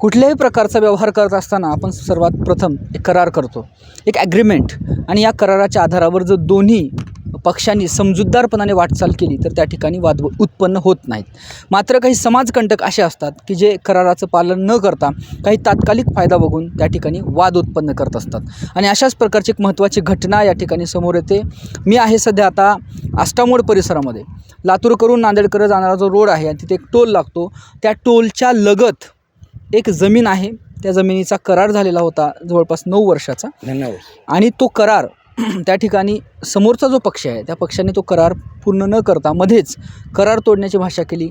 कुठल्याही प्रकारचा व्यवहार करत असताना आपण सर्वात प्रथम एक करार करतो. एक ॲग्रीमेंट आणि या कराराच्या आधारावर जर दोन्ही पक्षांनी समजूतदारपणाने वाटचाल केली तर त्या ठिकाणी वाद उत्पन्न होत नाहीत. मात्र काही समाजकंटक असे असतात की जे कराराचं पालन न करता काही तात्कालिक फायदा बघून त्या ठिकाणी वाद उत्पन्न करत असतात. आणि अशाच प्रकारची एक महत्त्वाची घटना या ठिकाणी समोर येते. मी आहे सध्या आता आष्टामोड परिसरामध्ये. लातूरकडून नांदेडकडे जाणारा जो रोड आहे आणि तिथे एक टोल लागतो. त्या टोलच्या लगत एक जमीन आहे. त्या जमिनीचा करार झालेला होता जवळपास नऊ वर्षाचा. धन्यवाद. आणि तो करार त्या ठिकाणी समोरचा जो पक्ष आहे त्या पक्षाने तो करार पूर्ण न करता मध्येच करार तोडण्याची भाषा केली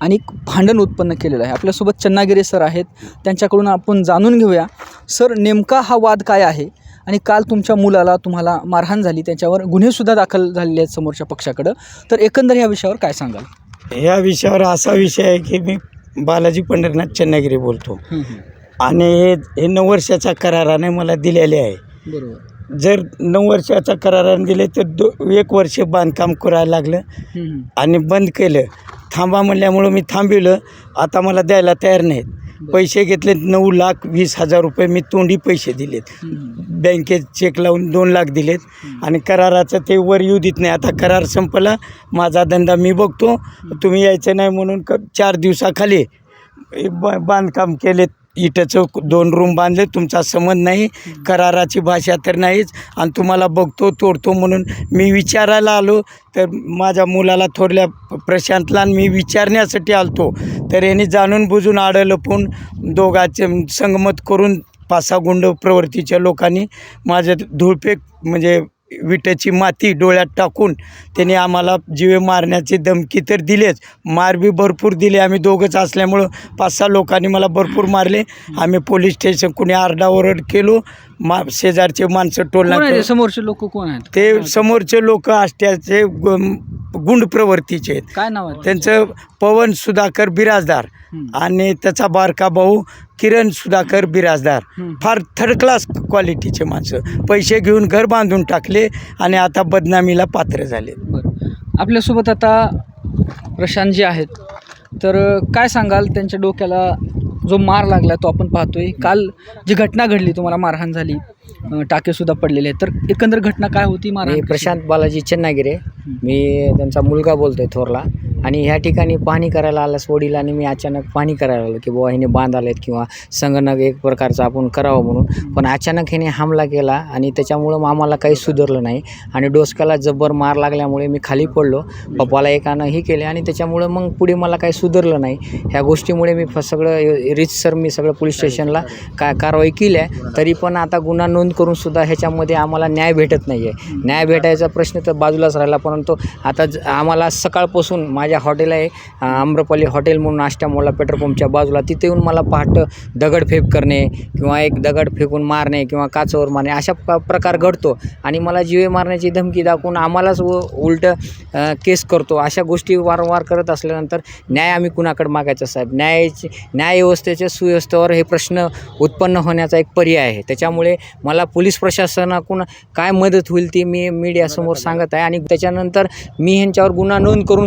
आणि भांडण उत्पन्न केलेलं आहे. आपल्यासोबत चन्नागिरे सर आहेत. त्यांच्याकडून आपण जाणून घेऊया सर नेमका हा वाद काय आहे? आणि काल तुमच्या मुलाला तुम्हाला मारहाण झाली त्याच्यावर गुन्हेसुद्धा दाखल झालेले आहेत समोरच्या पक्षाकडं. तर एकंदर ह्या विषयावर काय सांगाल? या विषयावर असा विषय आहे की मी बालाजी पंढरनाथ चन्नागिरी बोलतो. आणि हे हे नऊ वर्षाच्या कराराने मला दिलेले आहे. बरोबर. जर नऊ वर्षाच्या कराराने दिले तर दो एक वर्ष बांधकाम करायला लागलं आणि बंद केलं. थांबा म्हणल्यामुळं मी थांबविलं आता मला द्यायला तयार नाहीत. पैसे घेतलेत नऊ लाख वीस हजार रुपये मी तोंडी पैसे दिलेत. बँकेत चेक लावून दोन लाख दिलेत. आणि कराराचं ते वर येऊ देत नाही. आता करार संपला माझा धंदा मी बघतो. तुम्ही यायचं नाही म्हणून क चार दिवसाखाली ब बांधकाम केलेत. इटाचं दोन रूम बांधले तुमचा संबंध नाही. कराराची भाषा तर नाहीच. आणि तुम्हाला बघतो तोडतो म्हणून मी विचारायला आलो. तर माझ्या मुलाला थोरल्या प्रशांतला आणि मी विचारण्यासाठी आलतो. तर यांनी जाणून बुजून आडं लपून दोघाचे संगमत करून पाच सहा गुंड प्रवृत्तीच्या लोकांनी माझं धुळपेक म्हणजे विट्याची माती डोळ्यात टाकून त्यांनी आम्हाला जीवे मारण्याची धमकी तर दिलेच. मार बी भरपूर दिले. आम्ही दोघंच असल्यामुळं पाच सहा लोकांनी मला भरपूर मारले. आम्ही पोलीस स्टेशन कुणी आरडाओरड केलो. मा शेजारचे माणसं? टोलना समोरचे लोक कोण आहेत? ते समोरचे लोक आष्ट्याचे गुंड प्रवृत्तीचे आहेत. काय नाव त्यांचं पवन सुधाकर बिराजदार. आणि त्याचा बारका भाऊ किरण सुधाकर बिराजदार. फार थर्ड क्लास क्वालिटीचे माणसं. पैसे घेऊन घर बांधून टाकले आणि आता बदनामीला पात्र झाले. बरं. आपल्यासोबत आता प्रशांत जी आहेत. तर काय सांगाल? त्यांच्या डोक्याला जो मार लागला तो आपण पाहतोय. काल जी घटना घडली तुम्हाला मारहाण झाली टाकेसुद्धा पडलेले आहेत. तर एकंदर घटना काय होती? मी मारहाण कशी? प्रशांत बालाजी चन्नागिरे. मी त्यांचा मुलगा बोलतोय थोरला. आणि ह्या ठिकाणी पाहणी करायला आलास वडील आणि मी अचानक पाहणी करायला आलो की बुवा ह्याने बांध आलेत किंवा संगणक एक प्रकारचा आपण करावं म्हणून. पण अचानक ह्याने हमला केला आणि त्याच्यामुळं मग आम्हाला काही सुधारलं नाही. आणि डोसक्याला जब्बर मार लागल्यामुळे मी खाली पडलो. पप्पाला एकानं हे केले आणि त्याच्यामुळं मग पुढे मला काही सुधारलं नाही. ह्या गोष्टीमुळे मी फ सगळं रितसर मी सगळं पोलीस स्टेशनला का कारवाई केली आहे तरी पण आता गुन्हा नोंद करून सुद्धा ह्याच्यामध्ये आम्हाला न्याय भेटत नाही आहे न्याय भेटायचा प्रश्न तर बाजूलाच राहिला परंतु आता ज आम्हाला सकाळपासून माझ्या हॉटेल आहे आम्रपाली हॉटेल म्हणून नाश्ता मोला पेट्रोल पंपच्या बाजूला. तिथे येऊन मला पहाटं दगडफेक करणे किंवा एक दगड फेकून मारणे किंवा काचवर मारणे अशा प प्रकार घडतो. आणि मला जीवे मारण्याची धमकी दाखवून आम्हालाच उ उलटं केस करतो. अशा गोष्टी वारंवार करत असल्यानंतर न्याय आम्ही कुणाकडे मागायचा साहेब? न्यायाची न्यायव्यवस्थेच्या सुव्यवस्थेवर हे प्रश्न उत्पन्न होण्याचा एक पर्याय आहे. त्याच्यामुळे मला पोलीस प्रशासनाकडून काय मदत होईल ती मी मीडियासमोर सांगत आहे. आणि त्याच्यानंतर मी ह्यांच्यावर गुन्हा नोंद करून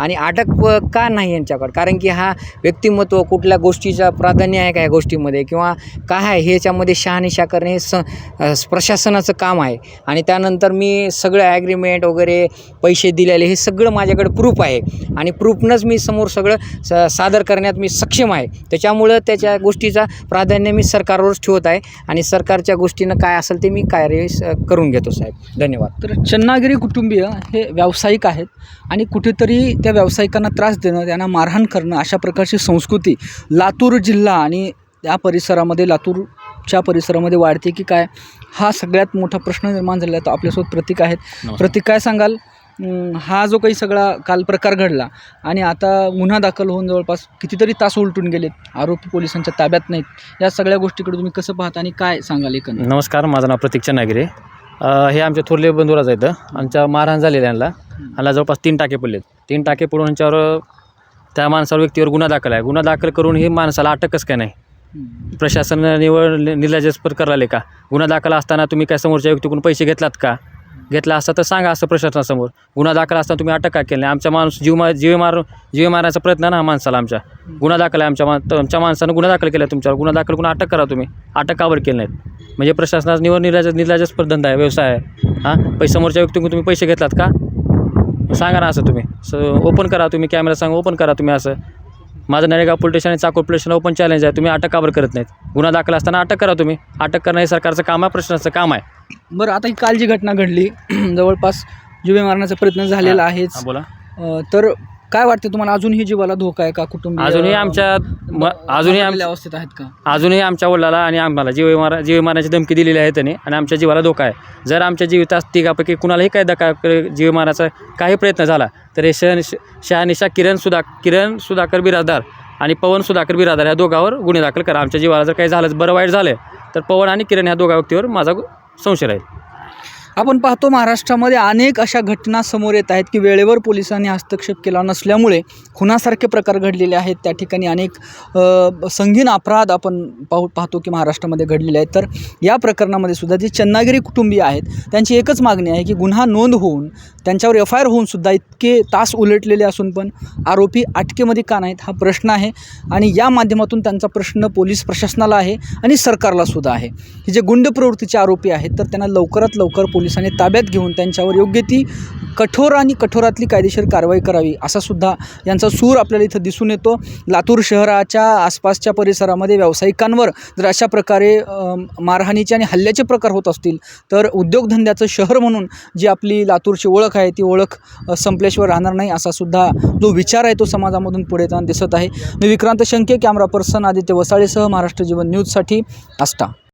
आणि अटक का नाही यांच्याकडं? कारण की हा व्यक्तिमत्व कुठल्या गोष्टीचा प्राधान्य आहे का या गोष्टीमध्ये? किंवा काय आहे? हे याच्यामध्ये शहानिशा करणे हे स प्रशासनाचं काम आहे. आणि त्यानंतर मी सगळं ॲग्रीमेंट वगैरे पैसे दिलेले हे सगळं माझ्याकडे प्रूफ आहे. आणि प्रूफनंच मी समोर सगळं स सादर करण्यात मी सक्षम आहे. त्याच्यामुळं त्याच्या गोष्टीचा प्राधान्य मी सरकारवरच ठेवत आहे. आणि सरकारच्या गोष्टीनं काय असेल ते मी कार्य करून घेतो साहेब. धन्यवाद. तर चन्नागिरी कुटुंबीय हे व्यावसायिक आहेत. आणि कुठेतरी त्या व्यावसायिकांना त्रास देणं त्यांना मारहाण करणं अशा प्रकारची संस्कृती लातूर जिल्हा आणि त्या परिसरामध्ये लातूरच्या परिसरामध्ये वाढते की काय? हा सगळ्यात मोठा प्रश्न निर्माण झालेला आहे. तो आपल्यासोबत प्रतीक आहेत. प्रतीक काय सांगाल? हा जो काही सगळा काल प्रकार घडला आणि आता गुन्हा दाखल होऊन जवळपास कितीतरी तास उलटून गेलेत. आरोपी पोलिसांच्या ताब्यात नाहीत. या सगळ्या गोष्टीकडे तुम्ही कसं पाहता आणि काय सांगाल एकंदर नमस्कार माझं नाव प्रतीक चन्नागिरे अ, हे आमच्या थोरले बंधुराज आहेत. आमच्या मारहाण झालेल्या यांना जवळपास तीन टाके पडलेत. तीन टाके पडून यांच्यावर त्या माणसावर व्यक्तीवर गुन्हा दाखल आहे. गुन्हा दाखल करून ही माणसाला अटकच काय नाही? प्रशासन निवड निर्लज्जस्पर करायला का? गुन्हा दाखल असताना तुम्ही काय समोरच्या व्यक्तीकडून पैसे घेतलात का? घेतला असता तर सांगा असं प्रशासनासमोर. गुन्हा दाखल असताना तुम्ही अटक का केली नाही? आमच्या माणूस जीव मा जीव मार जीव मारण्याचा प्रयत्न ना माणसाला आमच्या. गुन्हा दाखल आहे आमच्या मा आमच्या माणसानं गुन्हा दाखल केला तुमच्यावर. गुन्हा दाखल करून अटक करा तुम्ही. अटक कावर केलं नाहीत? म्हणजे प्रशासनाचा निवड निर्लाज निर्लाजास्पद धंदा आहे व्यवसाय आहे. हां? पैसे समोरच्या व्यक्तीकडून तुम्ही पैसे घेतलात का? सांगा ना असं तुम्ही. स ओपन करा तुम्ही कॅमेरा सांगा ओपन करा तुम्ही असं. माझं नळेगाव पोलीस स्टेशन आणि Chakur police station open challenge आहे. तुम्ही अटक काबर करत नाहीत? गुन्हा दाखल असताना अटक करा तुम्ही. अटक करणं हे सरकारचं काम आहे प्रशासनाचं काम आहे. बरं आता ही काल जी घटना घडली जवळपास जीवे मारण्याचा प्रयत्न झालेला आहेच. बोला. अ, तर काय वाटते तुम्हाला अजूनही जीवाला धोका आहे का कुटुंब अजूनही आमच्या म अजूनही आम अवस्थेत आहेत का? अजूनही आमच्या वडिलाला आणि आम्हाला जीव मारा जीव मारण्याची धमकी दिलेली आहे त्यांनी आणि आमच्या जीवाला धोका आहे. जर आमच्या जीवितात तिघापैकी कुणालाही काय धक्का जीव मारायचा काही प्रयत्न झाला तर हे शहन शहानिशा किरण सुधा किरण सुधाकर बिराजदार आणि पवन सुधाकर बिराजदार या दोघांवर गुन्हे दाखल करा. आमच्या जीवाला जर काही झालं बरं वाईट झालं तर पवन आणि किरण ह्या दोघा व्यक्तीवर माझा संशय राहील. आपण पाहतो महाराष्ट्रामध्ये अनेक अशा घटना समोर येत आहेत की वेळेवर पोलिसांनी हस्तक्षेप केला नसल्यामुळे खुनासारखे प्रकार घडलेले आहेत. त्या ठिकाणी अनेक संगीन अपराध आपण पाहू पाहतो की महाराष्ट्रामध्ये घडलेले आहेत. तर या प्रकरणामध्ये सुद्धा जे चन्नागिरी कुटुंबीय आहेत त्यांची एकच मागणी आहे की गुन्हा नोंद होऊन त्यांच्यावर एफ आय आर होऊन सुद्धा इतके तास उलटलेले असून पण आरोपी अटकेमध्ये का नाहीत हा प्रश्न आहे. आणि या माध्यमातून त्यांचा प्रश्न पोलीस प्रशासनाला आहे आणि सरकारला सुद्धा आहे. की जे गुंड प्रवृत्तीचे आरोपी आहेत तर त्यांना लवकरात लवकर पोलिसांनी ताब्यात घेऊन त्यांच्यावर योग्य ती कठोर आणि कठोरातली कायदेशीर कारवाई करावी असा सुद्धा यांचा सूर आपल्याला इथं दिसून येतो. लातूर शहराच्या आसपासच्या परिसरामध्ये व्यावसायिकांवर जर अशा प्रकारे मारहाणीचे आणि हल्ल्याचे प्रकार होत असतील तर उद्योगधंद्याचं शहर म्हणून जी आपली लातूरची ओळख आहे ती ओळख संपल्याशिवाय राहणार नाही असा सुद्धा जो विचार आहे तो समाजामधून पुढे येताना दिसत आहे. मी विक्रांत शंके कॅमेरा पर्सन आदित्य वसाळेसह महाराष्ट्र जीवन न्यूजसाठी असता